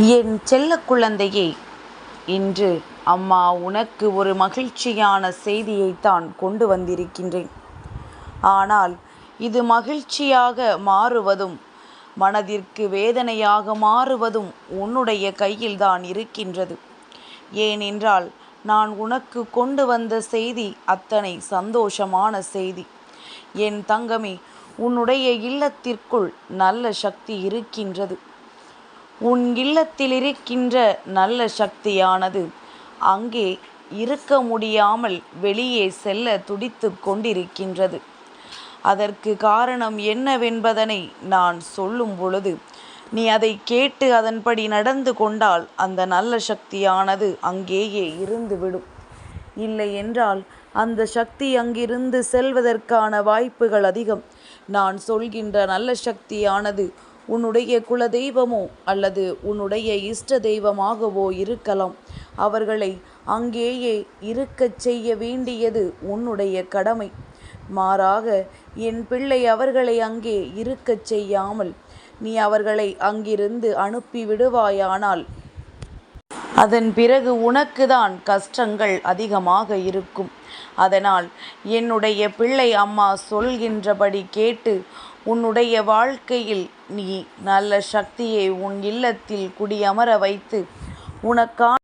என் செல்ல குழந்தையே இன்று அம்மா உனக்கு ஒரு மகிழ்ச்சியான செய்தியைத்தான் கொண்டு வந்திருக்கின்றேன். ஆனால் இது மகிழ்ச்சியாக மாறுவதும் மனதிற்கு வேதனையாக மாறுவதும் உன்னுடைய கையில்தான் இருக்கின்றது. ஏனென்றால் நான் உனக்கு கொண்டு வந்த செய்தி அத்தனை சந்தோஷமான செய்தி. என் தங்கமே உன்னுடைய இல்லத்திற்குள் நல்ல சக்தி இருக்கின்றது. உன் இல்லத்தில் இருக்கின்ற நல்ல சக்தியானது அங்கே இருக்க முடியாமல் வெளியே செல்ல துடித்து கொண்டிருக்கின்றது. அதற்கு காரணம் என்னவென்பதனை நான் சொல்லும் பொழுது நீ அதை கேட்டு அதன்படி நடந்து கொண்டால் அந்த நல்ல சக்தியானது அங்கேயே இருந்துவிடும். இல்லை என்றால் அந்த சக்தி அங்கிருந்து செல்வதற்கான வாய்ப்புகள் அதிகம். நான் சொல்கின்ற நல்ல சக்தியானது உன்னுடைய குல தெய்வமோ அல்லது உன்னுடைய இஷ்ட தெய்வமாகவோ இருக்கலாம். அவர்களை அங்கேயே இருக்கச் செய்ய வேண்டியது உன்னுடைய கடமை. மாறாக என் பிள்ளை அவர்களை அங்கே இருக்கச் செய்யாமல் நீ அவர்களை அங்கிருந்து அனுப்பி விடுவாயானால் அதன் பிறகு உனக்குதான் கஷ்டங்கள் அதிகமாக இருக்கும். அதனால் என்னுடைய பிள்ளை அம்மா சொல்கின்றபடி கேட்டு உன்னுடைய வாழ்க்கையில் நீ நல்ல சக்தியை உன் இல்லத்தில் குடியமர வைத்து உனக்கான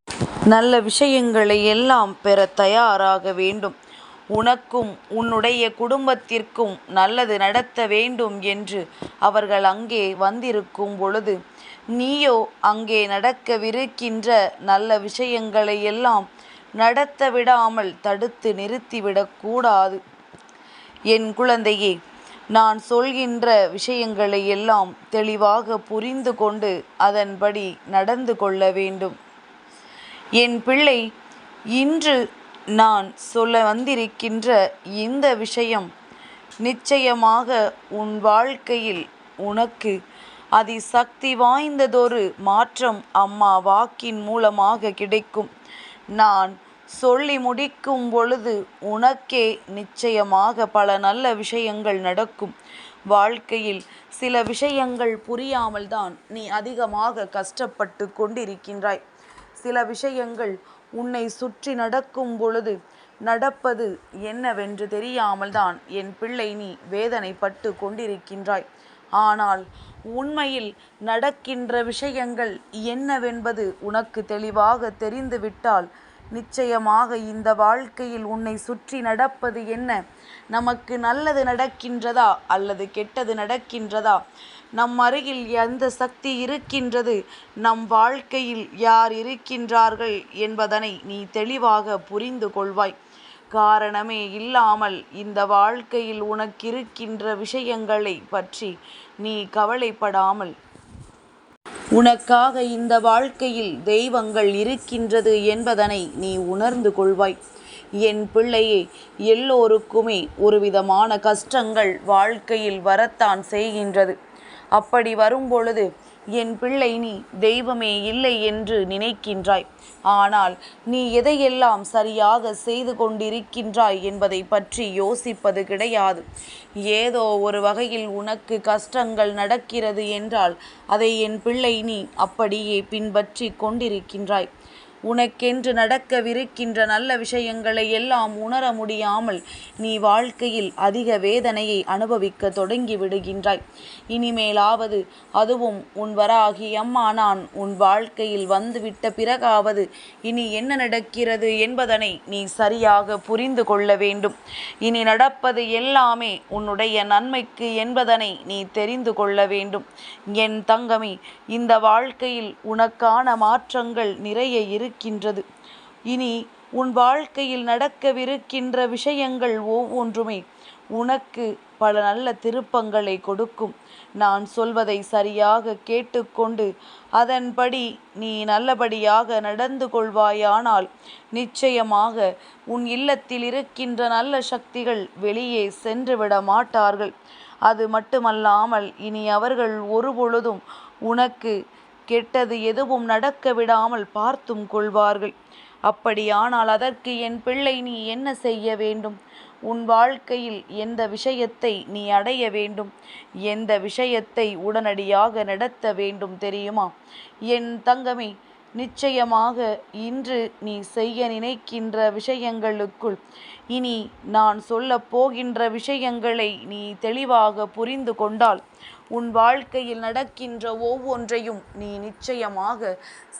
நல்ல விஷயங்களை எல்லாம் பெற தயாராக வேண்டும். உனக்கும் உன்னுடைய குடும்பத்திற்கும் நல்லது நடத்த வேண்டும் என்று அவர்கள் அங்கே வந்திருக்கும் பொழுது நீயோ அங்கே நடக்கவிருக்கின்ற நல்ல விஷயங்களை எல்லாம் நடத்த விடாமல் தடுத்து நிறுத்திவிடக்கூடாது. என் குழந்தையே நான் சொல்கின்ற விஷயங்களை எல்லாம் தெளிவாக புரிந்து கொண்டு அதன்படி நடந்து கொள்ள வேண்டும். என் பிள்ளை இன்று நான் சொல்ல வந்திருக்கின்ற இந்த விஷயம் நிச்சயமாக உன் வாழ்க்கையில் உனக்கு அதிசக்தி வாய்ந்ததொரு மாற்றம் அம்மா வாக்கின் மூலமாக கிடைக்கும். நான் சொல்லி முடிக்கும் பொழுது உனக்கே நிச்சயமாக பல நல்ல விஷயங்கள் நடக்கும். வாழ்க்கையில் சில விஷயங்கள் புரியாமல் தான் நீ அதிகமாக கஷ்டப்பட்டு கொண்டிருக்கின்றாய். சில விஷயங்கள் உன்னை சுற்றி நடக்கும் பொழுது நடப்பது என்னவென்று தெரியாமல் தான் என் பிள்ளை நீ வேதனைப்பட்டு கொண்டிருக்கின்றாய். ஆனால் உண்மையில் நடக்கின்ற விஷயங்கள் என்னவென்பது உனக்கு தெளிவாக தெரிந்துவிட்டால் நிச்சயமாக இந்த வாழ்க்கையில் உன்னை சுற்றி நடப்பது என்ன? நமக்கு நல்லது நடக்கின்றதா அல்லது கெட்டது நடக்கின்றதா? நம் அருகில் எந்த சக்தி இருக்கின்றது? நம் வாழ்க்கையில் யார் இருக்கின்றார்கள் என்பதனை நீ தெளிவாக புரிந்து கொள்வாய். காரணமே இல்லாமல் இந்த வாழ்க்கையில் உனக்கிருக்கின்ற விஷயங்களை பற்றி நீ கவலைப்படாமல் உனக்காக இந்த வாழ்க்கையில் தெய்வங்கள் இருக்கின்றது என்பதனை நீ உணர்ந்து கொள்வாய். என் பிள்ளையே எல்லோருக்குமே ஒரு விதமான கஷ்டங்கள் வாழ்க்கையில் வரத்தான் செய்கின்றது. அப்படி வரும்பொழுது என் பிள்ளை நீ தெய்வமே இல்லை என்று நினைக்கின்றாய். ஆனால் நீ எதையெல்லாம் சரியாக செய்து கொண்டிருக்கின்றாய் என்பதை பற்றி யோசிப்பது கிடையாது. ஏதோ ஒரு வகையில் உனக்கு கஷ்டங்கள் நடக்கிறது என்றால் அதை என் பிள்ளை நீ அப்படியே பின்பற்றி கொண்டிருக்கின்றாய். உனக்கென்று நடக்கவிருக்கின்ற நல்ல விஷயங்களை எல்லாம் உணர முடியாமல் நீ வாழ்க்கையில் அதிக வேதனையை அனுபவிக்க தொடங்கி விடுகின்றாய் இனிமேலாவது அதுவும் உன் வராகி அம்மா நான் உன் வாழ்க்கையில் வந்துவிட்ட பிறகாவது இனி என்ன நடக்கிறது என்பதனை நீ சரியாக புரிந்து கொள்ள வேண்டும். இனி நடப்பது எல்லாமே உன்னுடைய நன்மைக்கு என்பதனை நீ தெரிந்து கொள்ள வேண்டும். என் தங்கமே இந்த வாழ்க்கையில் உனக்கான மாற்றங்கள் நிறைய இரு இருக்கின்றது. இனி உன் வாழ்க்கையில் நடக்கவிருக்கின்ற விஷயங்கள் ஒவ்வொன்றுமே உனக்கு பல நல்ல திருப்பங்களை கொடுக்கும். நான் சொல்வதை சரியாக கேட்டுக்கொண்டு அதன்படி நீ நல்லபடியாக நடந்து கொள்வாயானால் நிச்சயமாக உன் இல்லத்தில் இருக்கின்ற நல்ல சக்திகள் வெளியே சென்றுவிட மாட்டார்கள். அது மட்டுமல்லாமல் இனி அவர்கள் ஒருபொழுதும் உனக்கு கெட்டது எதுவும் நடக்க விடாமல் பார்த்தும் கொள்வார்கள். அப்படியானால் அதற்கு என் பிள்ளை நீ என்ன செய்ய வேண்டும்? உன் வாழ்க்கையில் எந்த விஷயத்தை நீ அடைய வேண்டும்? எந்த விஷயத்தை உடனடியாக நடத்த வேண்டும் தெரியுமா? என் தங்கமே நிச்சயமாக இன்று நீ செய்ய நினைக்கின்ற விஷயங்களுக்குள் இனி நான் சொல்லப் போகின்ற விஷயங்களை நீ தெளிவாக புரிந்து கொண்டால் உன் வாழ்க்கையில் நடக்கின்ற ஒவ்வொன்றையும் நீ நிச்சயமாக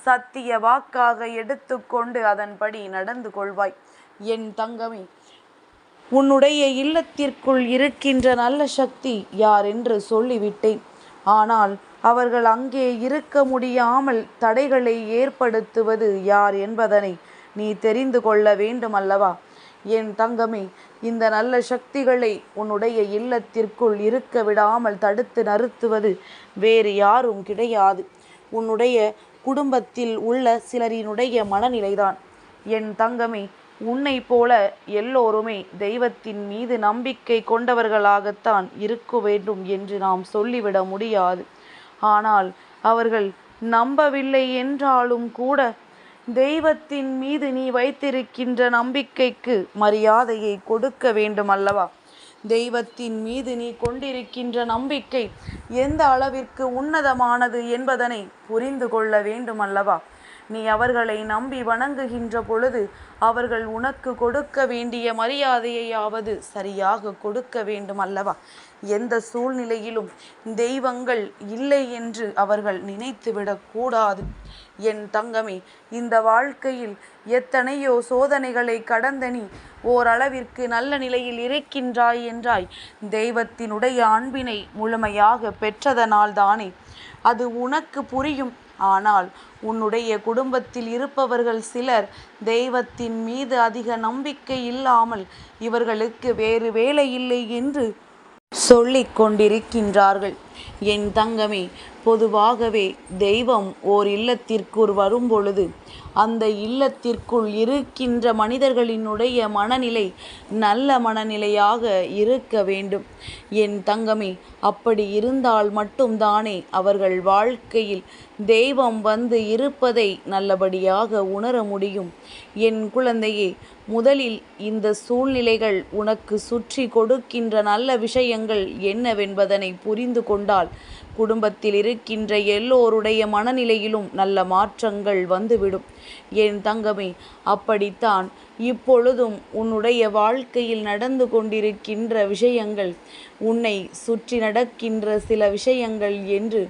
சத்திய வாக்காக எடுத்துக்கொண்டு அதன்படி நடந்து கொள்வாய். என் தங்கமே உன்னுடைய இல்லத்திற்குள் இருக்கின்ற நல்ல சக்தி யார் என்று சொல்லிவிட்டேன். ஆனால் அவர்கள் அங்கே இருக்க முடியாமல் தடைகளை ஏற்படுத்துவது யார் என்பதனை நீ தெரிந்து கொள்ள வேண்டும் அல்லவா என் தங்கமே இந்த நல்ல சக்திகளை உன்னுடைய இல்லத்திற்குள் இருக்க விடாமல் தடுத்து நறுத்துவது வேறு யாரும் கிடையாது. உன்னுடைய குடும்பத்தில் உள்ள சிலரினுடைய மனநிலைதான். என் தங்கமே உன்னை போல எல்லோருமே தெய்வத்தின் மீது நம்பிக்கை கொண்டவர்களாகத்தான் இருக்க வேண்டும் என்று நாம் சொல்லிவிட முடியாது. ஆனால் அவர்கள் நம்பவில்லை என்றாலும் கூட தெய்வத்தின் மீது நீ வைத்திருக்கின்ற நம்பிக்கைக்கு மரியாதையை கொடுக்க வேண்டும் அல்லவா தெய்வத்தின் மீது நீ கொண்டிருக்கின்ற நம்பிக்கை எந்த அளவிற்கு உன்னதமானது என்பதனை புரிந்து கொள்ள வேண்டும் அல்லவா நீ அவர்களை நம்பி வணங்குகின்ற பொழுது அவர்கள் உனக்கு கொடுக்க வேண்டிய மரியாதையையாவது சரியாக கொடுக்க வேண்டும் அல்லவா? எந்த சூழ்நிலையிலும் தெய்வங்கள் இல்லை என்று அவர்கள் நினைத்துவிடக் கூடாது. என் தங்கமே இந்த வாழ்க்கையில் எத்தனையோ சோதனைகளை கடந்த நீ ஓரளவிற்கு நல்ல நிலையில் இருக்கின்றாய் என்றாய். தெய்வத்தினுடைய அன்பினை முழுமையாக பெற்றதனால்தானே அது உனக்கு புரியும். ஆனால் உன்னுடைய குடும்பத்தில் இருப்பவர்கள் சிலர் தெய்வத்தின் மீது அதிக நம்பிக்கை இல்லாமல் இவர்களுக்கு வேறு வேலை இல்லை என்று சொல்லிக் கொண்டிருக்கின்றார்கள். என் தங்கமே பொதுவாகவே தெய்வம் ஓர் இல்லத்திற்குள் வரும்பொழுது அந்த இல்லத்திற்குள் இருக்கின்ற மனிதர்களினுடைய மனநிலை நல்ல மனநிலையாக இருக்க வேண்டும். என் தங்கமே அப்படி இருந்தால் மட்டும்தானே அவர்கள் வாழ்க்கையில் தெய்வம் வந்து இருப்பதை நல்லபடியாக உணர முடியும். என் குழந்தையே முதலில் இந்த சூழ்நிலைகள் உனக்கு சுற்றி கொடுக்கின்ற நல்ல விஷயங்கள் என்னவென்பதனை புரிந்து கொண்டு கொண்டால். குடும்பத்தில் இருக்கின்ற எல்லோருடைய மனநிலையிலும் நல்ல மாற்றங்கள் வந்துவிடும். என் தங்கமே அப்படித்தான். இப்பொழுதும் உன்னுடைய வாழ்க்கையில் நடந்து கொண்டிருக்கின்ற விஷயங்கள் உன்னை சுற்றி நடக்கின்ற சில விஷயங்கள் என்று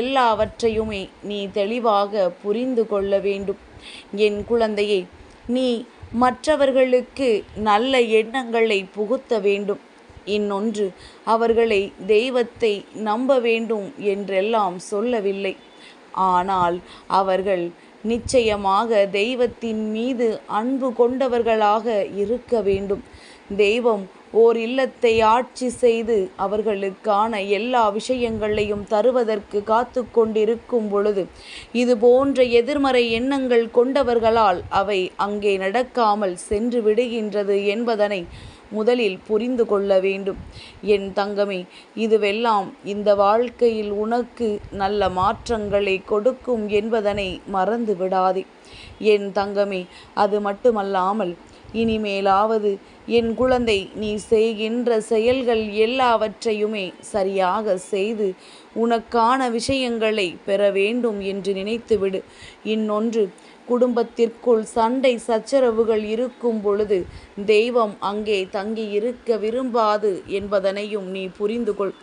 எல்லாவற்றையுமே நீ தெளிவாக புரிந்து கொள்ள வேண்டும். என் குழந்தையே நீ மற்றவர்களுக்கு நல்ல எண்ணங்களை புகுத்த வேண்டும். இன்னொன்று அவர்களை தெய்வத்தை நம்ப வேண்டும் என்றெல்லாம் சொல்லவில்லை. ஆனால் அவர்கள் நிச்சயமாக தெய்வத்தின் மீது அன்பு கொண்டவர்களாக இருக்க வேண்டும். தெய்வம் ஓர் இல்லத்தை ஆட்சி செய்து அவர்களுக்கான எல்லா விஷயங்களையும் தருவதற்கு காத்து கொண்டிருக்கும் பொழுது இது போன்ற எதிர்மறை எண்ணங்கள் கொண்டவர்களால் அவை அங்கே நடக்காமல் சென்று விடுகின்றது என்பதனை முதலில் புரிந்து கொள்ள வேண்டும். என் தங்கமே இதுவெல்லாம் இந்த வாழ்க்கையில் உனக்கு நல்ல மாற்றங்களை கொடுக்கும் என்பதனை மறந்து விடாதே. என் தங்கமே அது மட்டுமல்லாமல் இனிமேலாவது என் குழந்தை நீ செய்கின்ற செயல்கள் எல்லாவற்றையுமே சரியாக செய்து உனக்கான விஷயங்களை பெற வேண்டும் என்று நினைத்துவிடு. இன்னொன்று குடும்பத்திற்குள் சண்டை சச்சரவுகள் இருக்கும் பொழுது தெய்வம் அங்கே தங்கி இருக்க விரும்பாது என்பதனையும் நீ புரிந்து கொள்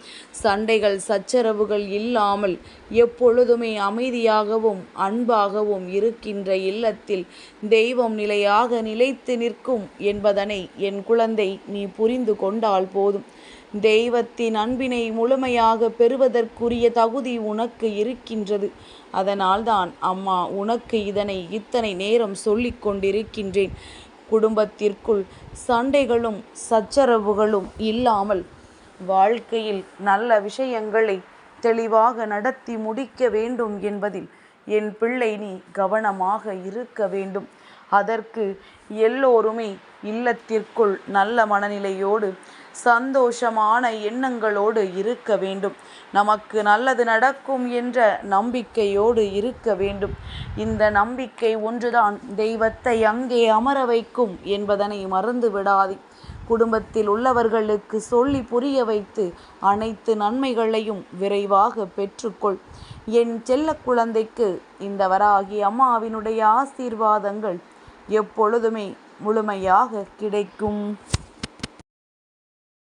சண்டைகள் சச்சரவுகள் இல்லாமல் எப்பொழுதுமே அமைதியாகவும் அன்பாகவும் இருக்கின்ற இல்லத்தில் தெய்வம் நிலையாக நிலைத்து நிற்கும் என்பதனை என் குழந்தை நீ புரிந்து கொண்டால் போதும். தெய்வத்தின் அன்பினை முழுமையாக பெறுவதற்குரிய தகுதி உனக்கு இருக்கின்றது. அதனால்தான் அம்மா உனக்கு இதனை இத்தனை நேரம் சொல்லிக் கொண்டிருக்கின்றேன். குடும்பத்திற்குள் சண்டைகளும் சச்சரவுகளும் இல்லாமல் வாழ்க்கையில் நல்ல விஷயங்களை தெளிவாக நடத்தி முடிக்க வேண்டும் என்பதில் என் பிள்ளை நீ கவனமாக இருக்க வேண்டும். அதற்கு எல்லோருமே இல்லத்திற்குள் நல்ல மனநிலையோடு சந்தோஷமான எண்ணங்களோடு இருக்க வேண்டும். நமக்கு நல்லது நடக்கும் என்ற நம்பிக்கையோடு இருக்க வேண்டும். இந்த நம்பிக்கை ஒன்றுதான். தெய்வத்தை அங்கே அமர வைக்கும் என்பதனை மறந்து விடாது. குடும்பத்தில் உள்ளவர்களுக்கு சொல்லி புரிய வைத்து அனைத்து நன்மைகளையும் விரைவாக பெற்றுக்கொள். என் செல்ல குழந்தைக்கு இந்த வராகி அம்மாவினுடைய ஆசீர்வாதங்கள் எப்பொழுதுமே முழுமையாக கிடைக்கும்.